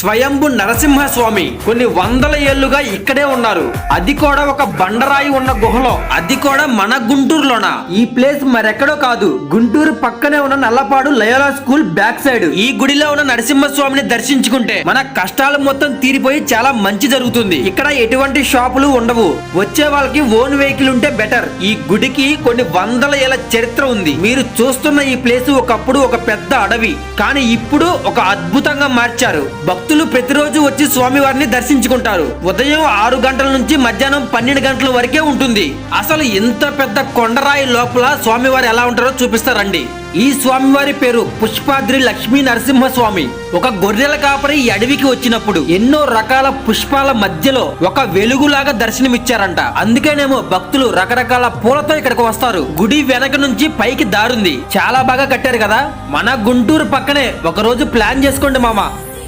స్వయంభు నరసింహస్వామి కొన్ని వందల ఏళ్ళుగా ఇక్కడే ఉన్నారు. అది కూడా ఒక బండరాయి ఉన్న గుహలో. అది కూడా మన గుంటూరులోన? ఈ ప్లేస్ మరెక్కడో కాదు. గుంటూరు పక్కనే ఉన్న Nallapadu Loyola school back side. ఈ గుడిలో ఉన్న నరసింహ స్వామిని దర్శించుకుంటే మన కష్టాలు మొత్తం తీరిపోయి చాలా మంచి జరుగుతుంది. ఇక్కడ ఎటువంటి షాపులు ఉండవు. వచ్చే వాళ్ళకి ఓన్ వెహికల్ ఉంటే బెటర్. ఈ గుడికి కొన్ని వందల ఏళ్ళ చరిత్ర ఉంది. మీరు చూస్తున్న ఈ ప్లేస్ ఒకప్పుడు ఒక పెద్ద అడవి. కానీ ఇప్పుడు ఒక అద్భుతంగా మార్చారు. భక్తులు ప్రతిరోజు వచ్చి స్వామివారిని దర్శించుకుంటారు. ఉదయం ఆరు గంటల నుంచి మధ్యాహ్నం పన్నెండు గంటల వరకే ఉంటుంది. అసలు ఇంత పెద్ద కొండరాయి లోపల స్వామివారు ఎలా ఉంటారో చూపిస్తారండి. ఈ స్వామివారి పేరు పుష్పాద్రి లక్ష్మీ నరసింహ స్వామి ఒక గొర్రెల కాపరి ఈ అడవికి వచ్చినప్పుడు ఎన్నో రకాల పుష్పాల మధ్యలో ఒక వెలుగులాగా దర్శనమిచ్చారంట. అందుకేనేమో భక్తులు రకరకాల పూలతో ఇక్కడికి వస్తారు. గుడి వెనక నుంచి పైకి దారుంది. చాలా బాగా కట్టారు కదా? మన గుంటూరు పక్కనే ఒక రోజు ప్లాన్ చేసుకోండి మామ.